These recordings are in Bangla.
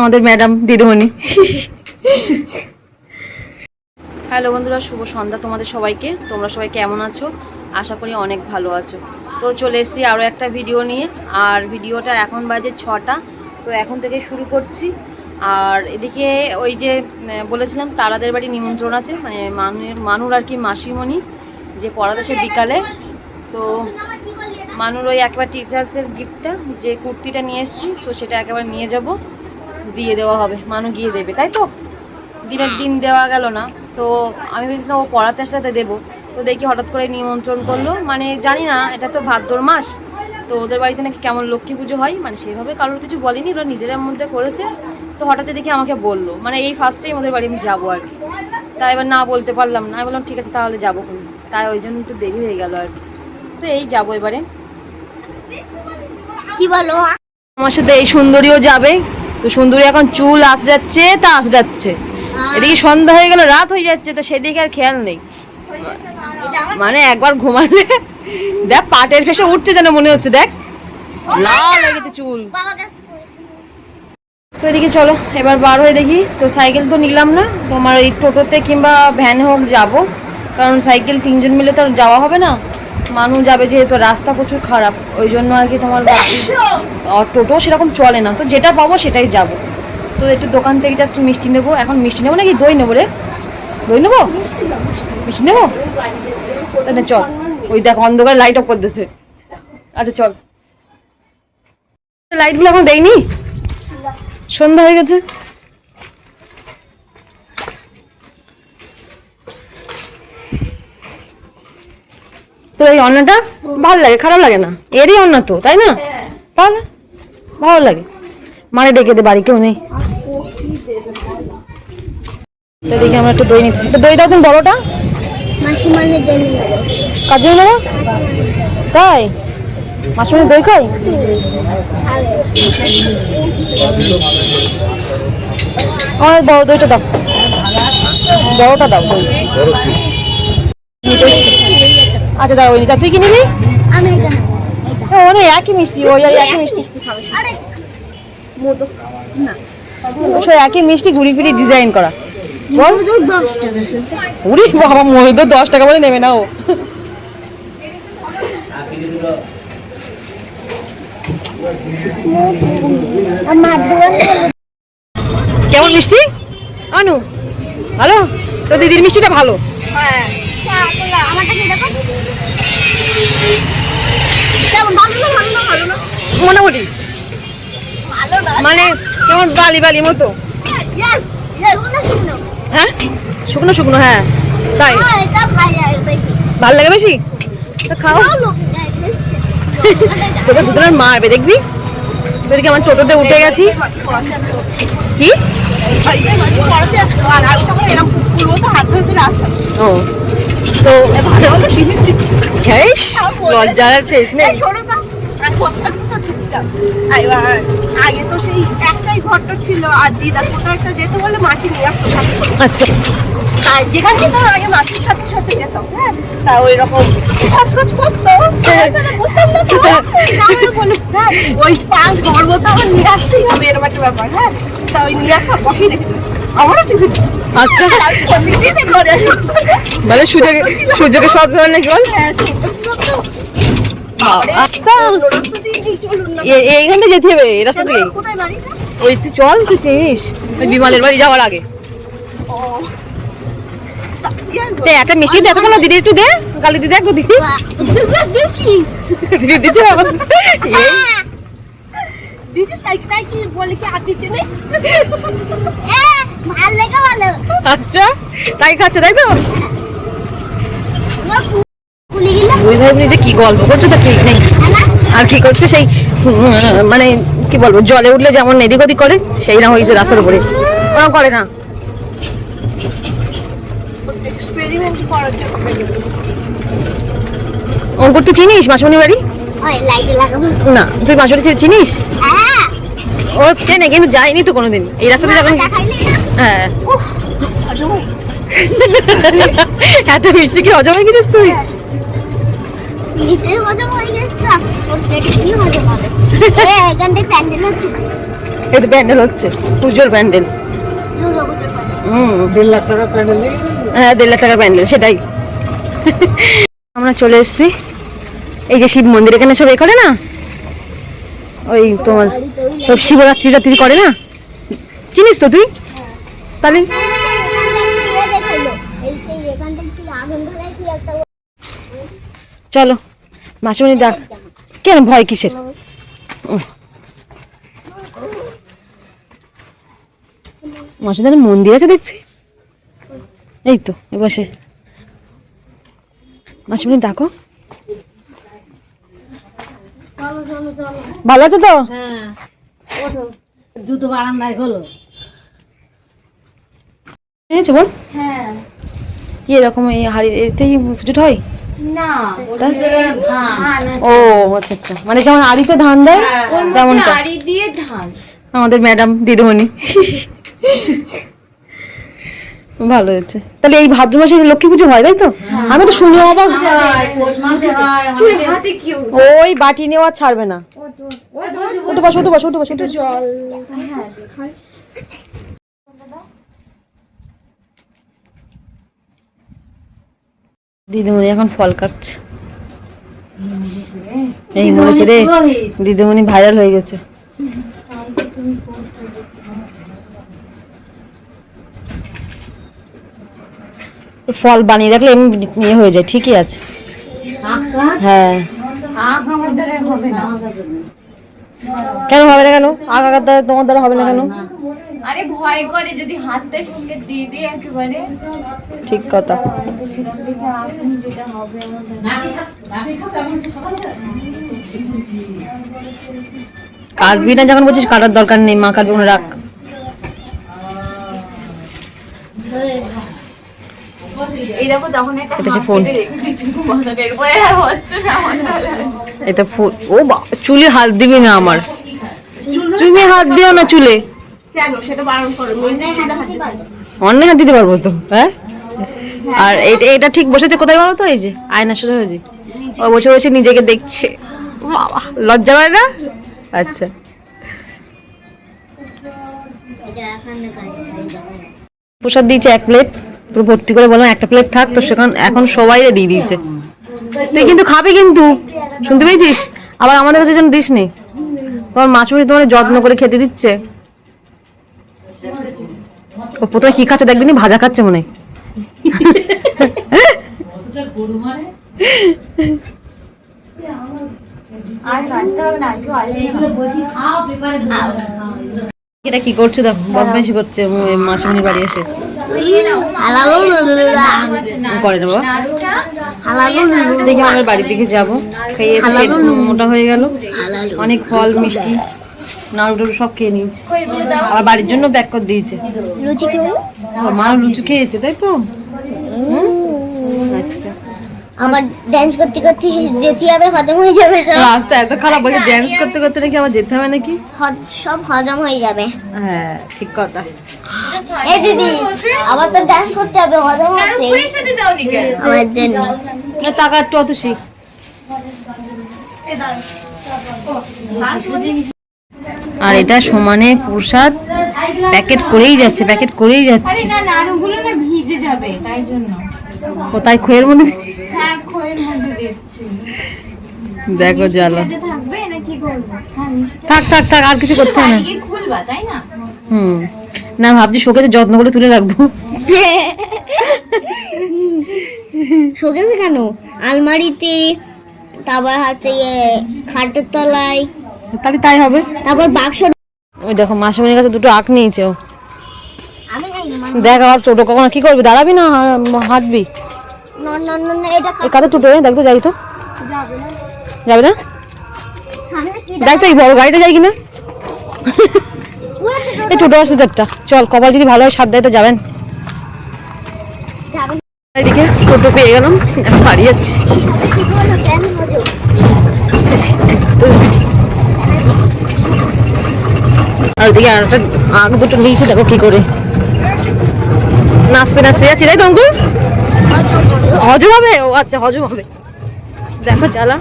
আমাদের ম্যাডাম দিদিমণি। হ্যালো বন্ধুরা, শুভ সন্ধ্যা তোমাদের সবাইকে। তোমরা সবাই কেমন আছো? আশা করি অনেক ভালো আছো। তো চলে এসেছি আরও একটা ভিডিও নিয়ে। আর ভিডিওটা এখন বাজে ছটা। তো এখন থেকে শুরু করছি। আর এদিকে ওই যে বলেছিলাম, তারাদের বাড়ি নিমন্ত্রণ আছে। মানে মানুর আর কি মাসিমণি যে পড়াতে সে বিকালে। তো মানুর ওই একবার টিচার্সের গিফটটা যে কুর্তিটা নিয়ে এসেছি, তো সেটা একেবারে নিয়ে যাব। দিয়ে দেওয়া হবে মানু গিয়ে দেবে তাই তো? দিনের দিন দেওয়া গেল না তো আমি ভেবেছিলাম ও পড়াতে আসলে দেবো। তো দেখি হঠাৎ করে নিমন্ত্রণ করল মানে জানি না এটা তো ভাদ্র মাস তো ওদের বাড়িতে নাকি কেমন লক্ষ্মী পুজো হয় মানে সেভাবে কারোর কিছু বলেনি ওরা নিজেদের মধ্যে করেছে তো হঠাৎ দেখি আমাকে বলল মানে এই ফার্স্ট টাইম ওদের বাড়ি আমি যাব আর কি। তাই এবার না বলতে পারলাম না আমি বললাম ঠিক আছে তাহলে যাব খুনি তাই ওই জন্য একটু দেরি হয়ে গেল আর কি। তো এই যাব এবারে। কি বলো? আমার সাথে এই সুন্দরীও যাবে তো সুন্দরী এখন চুল আসরাচ্ছে তা আসরাচ্ছে এদিকে সন্ধ্যা হয়ে গেল রাত হয়ে যাচ্ছে তো সেদিকে আর খেয়াল নেই। মানে একবার ঘুমালে দেখ পাটের ফেসে উঠছে যেন মনে হচ্ছে দেখ। লাল হয়ে গেছে চুল। তো এদিকে চলো এবার বার হয়ে দেখি। তো সাইকেল তো নিলাম না তোমার ওই টোটোতে কিংবা ভ্যান হোক যাব। কারণ সাইকেল তিনজন মিলে তো আর যাওয়া হবে না। মানুষ যাবে যেহেতু রাস্তা প্রচুর খারাপ, ওই জন্য আর কি তোমার টোটো সেরকম চলে না। তো যেটা পাবো সেটাই যাব। তো একটু দোকান থেকে জাস্ট মিষ্টি নেব। এখন মিষ্টি নেব নাকি দই নেব রে? দই নেব? মিষ্টি নেব? তাহলে চল। ওই দেখ, অন্ধকার লাইট অফ করতেছে। আচ্ছা চল। লাইটগুলো এখন দেয়নি? সন্ধ্যা হয়ে গেছে। তো এই অন্নটা ভালো লাগে খারাপ লাগে না? এরই অন্ন তো তাই না? তাহলে ভালো লাগে। মারে ডেকে দে বাড়ি কেউ নেই। তো দেখি আমরা একটু দই নিতে একটু দই দাও তুমি বড়টা। মানে জন্য নেব। তাই? মাসুরি দই খাই আমার বড় দইটা দাও। বড়টা দাও। দই। আচ্ছা দাও ওই তুই কি নিবি আমি এটা। ও একই মিষ্টি ওই একই মিষ্টি। আরে মোদক না সে একই মিষ্টি ঘুরি ফিরি ডিজাইন করা। উরি বাবা মহিলা দশ টাকা বলে নেবে না ও। কেমন মিষ্টি? আনু ভালো? তো দিদির মিষ্টিটা ভালো? হ্যাঁ। আমারটা দেখো মোটামুটি মানে কেমন বালি বালি মতো। হ্যাঁ? শুকনো শুকনো হ্যাঁ। তাই? ভালো লাগে বেশি? তো খাও। তোকে দুজনের মারবে দেখবি? এদিকে আমার টোটোতে উঠে গেছি। কি? ও। তো লজ্জার আর শেষ নেই। আগে তো সেই একটাই ঘরটা ছিল আর দিদার কোথাও একটা যেতে বলে মাসি নিয়ে আসতো। আচ্ছা। আর যেখান যেতাম আগে মাসির সাথে সাথে যেতাম হ্যাঁ তা ওই রকম খচ খচ করতো তারপরে বুঝতাম না তো হ্যাঁ, ওই পাঁচ গর্ব তো আমার নিয়ে আসতেই হবে এরকম একটা ব্যাপার হ্যাঁ। তা ওই নিয়ে আসা বসেই রেখে আমারও টিফিন আচ্ছা। মানে সুযোগে সুযোগে সব ধরনের কি বল? হ্যাঁ ছোট ছিল তো আস্তা রাস্তা দিয়ে এই চলুন না এ- এইখান যেতে হবে এই রাস্তা থেকে ওই তুই চল তুই চিনিস। বিমালের বাড়ি যাওয়ার আগে। একটা মিষ্টি দেখো কোনো দিদি একটু দে কালি দিদি একটু দিদি। দিদি দিচ্ছে দিদি সাইকেল তাই বলে কি আর নেই ভালো লেগে ভালো। আচ্ছা তাই খাচ্ছে তাই তো? দুই ভাই বোনে যে কি গল্প করছ তো ঠিক নেই। আর কি করছে সেই মানে কি বলব জলে উঠলে যেমন এদিক ওদিক করে সেই না হয়েছে রাস্তার উপরে। ওরকম করে না। অঙ্কুর তুই চিনিস মাসুমনি বাড়ি? না তুই মাসুরি চিনিস? হ্যাঁ। ও চেনে কিন্তু যায়নি তো কোনোদিন। এই রাস্তাতে যখন হ্যাঁ। এত মিষ্টি কি অজম হয়ে গেছিস তুই? হয়ে। এই তো প্যান্ডেল হচ্ছে পুজোর প্যান্ডেল। হুম দেড় লাখ টাকার প্যান্ডেল হ্যাঁ দেড় লাখ টাকার প্যান্ডেল সেটাই। আমরা চলে এসেছি। এই যে শিব মন্দির এখানে সব এ করে না? ওই তোমার সব শিবরাত্রি রাত্রি করে না? চিনিস তো তুই? তাহলে? চলো, মাসিমণি ডাক। কেন ভয় কিসের। মাসিদানের মন্দির আছে দেখছি। এই তো বসে মাসিমণি, ডাকো। ভালো আছে তো? জুতো বারান্দায় হয়েছে বল? হ্যাঁ। এরকম এই হাড়ি এতেই পুজোটা হয়? না ও আচ্ছা আচ্ছা। মানে যেমন আড়িতে ধান দেয় তেমনটা। আড়ি দিয়ে ধান। আমাদের ম্যাডাম দিদিমণি। ভালো হয়েছে। তাহলে এই ভাদ্র মাসে লক্ষ্মী পুজো হয় তাই তো? আমি তো শুনে অবাক। তুই হাতে কি ওই বাটি নেওয়া ছাড়বে না। বসো বসো বসো। জল। দিদিমণি এখন ফল কাটছে। এই মরেছে রে দিদিমণি ভাইরাল হয়ে গেছে। ফল বানিয়ে রাখলে এমনি ইয়ে হয়ে যায় ঠিকই আছে। হ্যাঁ। কেন হবে না কেন? আগার দ্বারা তোমার দ্বারা হবে না কেন? আরে ভয় করে যদি হাতটা সঙ্গে দিয়ে দিই একেবারে। ঠিক কথা। আপনি যেটা হবে কাটবি না যখন বলছিস কাটার দরকার নেই মা কাটবে রাখ। তখন এটা ফোন। কেটে রেখে দিয়েছি ঘুমানোর এরপরে আর হচ্ছে না এটা ফুল ও বা চুলে হাত দিবি না আমার। তুমি হাত দিও না চুলে। অন্য হাত দিতে পারব। তো হ্যাঁ? আর এটা এটা ঠিক বসেছে কোথায় বলো তো এই যে আয়না সোজা হয়েছে ও বসে বসে নিজেকে দেখছে। বাবা লজ্জা করে না? আচ্ছা। প্রসাদ দিয়েছে এক প্লেট। পুরো ভর্তি করে বললাম একটা প্লেট থাক তো সেখান এখন সবাই দিয়ে দিয়েছে। তুই কিন্তু খাবি কিন্তু শুনতে পেয়েছিস? আবার আমাদের কাছে যেন দিস নি তোমার মাছুরি তোমার যত্ন করে খেতে দিচ্ছে। ও প্রথমে কি খাচ্ছে দেখবিনি ভাজা খাচ্ছে মনে। এটা কি করছে? দেখো বদমাইশি করছে মাসুমনির বাড়ি এসে। করে না বাবা দেখি আমার বাড়ির দিকে যাব। খেয়ে পেট মোটা হয়ে গেল। অনেক ফল মিষ্টি নাড়ু টাড়ু সব খেয়ে নিয়েছে। আবার বাড়ির জন্য ব্যাক করে দিয়েছে। মা লুচু খেয়েছে তাই তো? আমার ডান্স করতে করতে যেতে হবে হজম হয়ে যাবে সব। রাস্তা এত খারাপ বলছে ড্যান্স করতে করতে নাকি আবার যেতে হবে নাকি? সব হজম হয়ে যাবে। হ্যাঁ ঠিক কথা। এই দিদি আবার তো ডান্স করতে হবে হজম হচ্ছে। আমার জন্য। এ টাকা একটু অত শিখ আর এটা সমানে প্রসাদ প্যাকেট করেই যাচ্ছে প্যাকেট করেই যাচ্ছে। না নাড়ুগুলো না ভিজে যাবে তাই জন্য। কোথায় খোয়ের মধ্যে হ্যাঁ খয়ের মধ্যে দিচ্ছি দেখো জ্বালা। থাকবে না কি করব? হ্যাঁ থাক থাক থাক আর কিছু করতে হবে না। খুলবা তাই না? হুম। না ভাবছি শোকেছে যত্ন করে তুলে রাখব। শোকেছে কেন? আলমারিতে তারপর হচ্ছে গিয়ে খাটের তলায়। তাহলে তাই হবে। তারপর বাক্স ওই দেখো মাসিমণির কাছে দুটো আখ নিয়েছে দেখ আবার ছোটো কখনো কি করবি? দাঁড়াবি না হাঁটবি? কাদের টোটো দেখ তো যাই তো। যাবে না? দেখ তো এই বড় গাড়িটা যাই কিনা? এই টোটো আসছে চারটা। চল কপাল যদি ভালো হয় সাত দেয় তো যাবেন। এদিকে টোটো পেয়ে গেলাম এখন বাড়ি যাচ্ছি। আর ওদিকে আর একটা আগ দুটো নিয়েছে দেখো কি করে। নাচতে নাচতে যাচ্ছি তাই তো অঙ্কুর? হজম হবে? ও আচ্ছা হজম হবে। দেখো চালা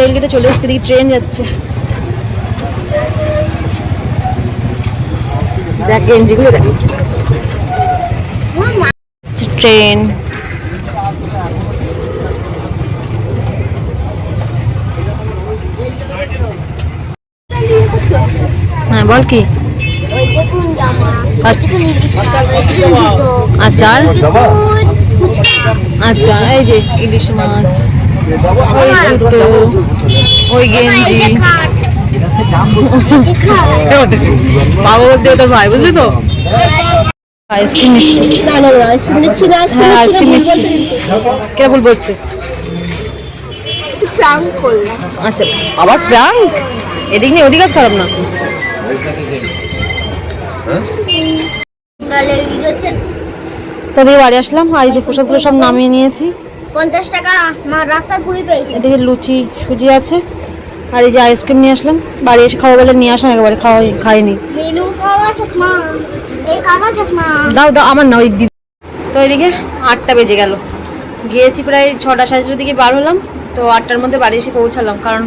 রেলগেটে চলে এসেছি দিকে ট্রেন যাচ্ছে। দেখ এনজিগুলো দেখ। ট্রেন। বল কি? আচ্ছা। আচ্ছা এই যে ইলিশ মাছ ওই জুতো ওই গেঞ্জি। পাগল দিয়ে ওটা ভাই বুঝলি তো? আইসক্রিম নিচ্ছি। হ্যাঁ আইসক্রিম নিচ্ছি। বলছে। আচ্ছা আবার প্রাঙ্ক এদিক নিয়ে ওদিক কাজ খারাপ না। তো বাড়ি আসলাম। আর এই যে পোশাকগুলো সব নামিয়ে নিয়েছি। পঞ্চাশ টাকা এদিকে লুচি, সুজি আছে। আর এই যে আইসক্রিম নিয়ে আসলাম। বাড়ি এসে খাওয়া বলে নিয়ে আসলাম, একেবারে খাওয়া খাইনি। দাও দাও, আমার না, ওই দিদি। তো এদিকে আটটা বেজে গেল। গিয়েছি প্রায় ছটা, সাড়ে দিকে বার হলাম। তো আটটার মধ্যে বাড়ি এসে পৌঁছালাম, কারণ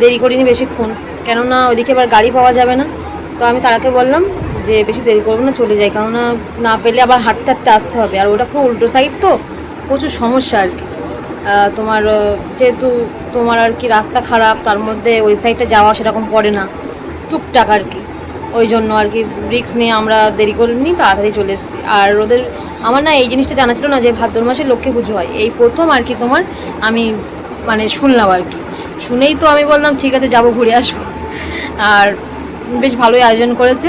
দেরি করিনি বেশিক্ষণ। কেননা ওইদিকে এবার গাড়ি পাওয়া যাবে না। তো আমি তারাকে বললাম যে বেশি দেরি করব না, চলে যাই। কেননা না পেলে আবার হাঁটতে হাঁটতে আসতে হবে। আর ওটা পুরো উল্টো সাইড তো, প্রচুর সমস্যা আর কি। তোমার যেহেতু তোমার আর কি রাস্তা খারাপ, তার মধ্যে ওই সাইডটা যাওয়া সেরকম পড়ে না। টুকটাক আর কি। ওই জন্য আর কি রিক্স নিয়ে আমরা দেরি করিনি তাড়াতাড়ি চলে এসেছি। আর ওদের, আমার না এই জিনিসটা জানা ছিল না যে ভাদ্র মাসে লক্ষ্মী পুজো হয়। এই প্রথম আর কি তোমার আমি মানে শুনলাম আর কি। শুনেই তো আমি বললাম, ঠিক আছে, যাব, ঘুরে আসব। আর বেশ ভালোই আয়োজন করেছে।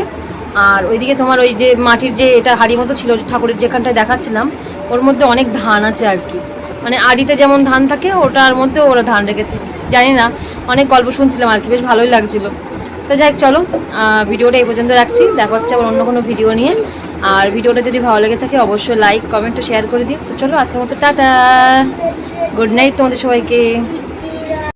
আর ওইদিকে তোমার ওই যে মাটির যে এটা হাড়ি মতো ছিল, ঠাকুরের যেখানটায় দেখাচ্ছিলাম, ওর মধ্যে অনেক ধান আছে আর কি। মানে আড়িতে যেমন ধান থাকে, ওটার মধ্যে ওরা ধান রেখেছে। জানি না, অনেক গল্প শুনছিলাম আর কি, বেশ ভালোই লাগছিল। তো যাই চলো ভিডিওটা এই পর্যন্ত রাখছি। দেখা হচ্ছে আবার অন্য কোনো ভিডিও নিয়ে। আর ভিডিওটা যদি ভালো লেগে থাকে, অবশ্যই লাইক কমেন্ট শেয়ার করে দিই তো চলো, আজকের মতো, টাটা! গুড নাইট তোমাদের সবাইকে।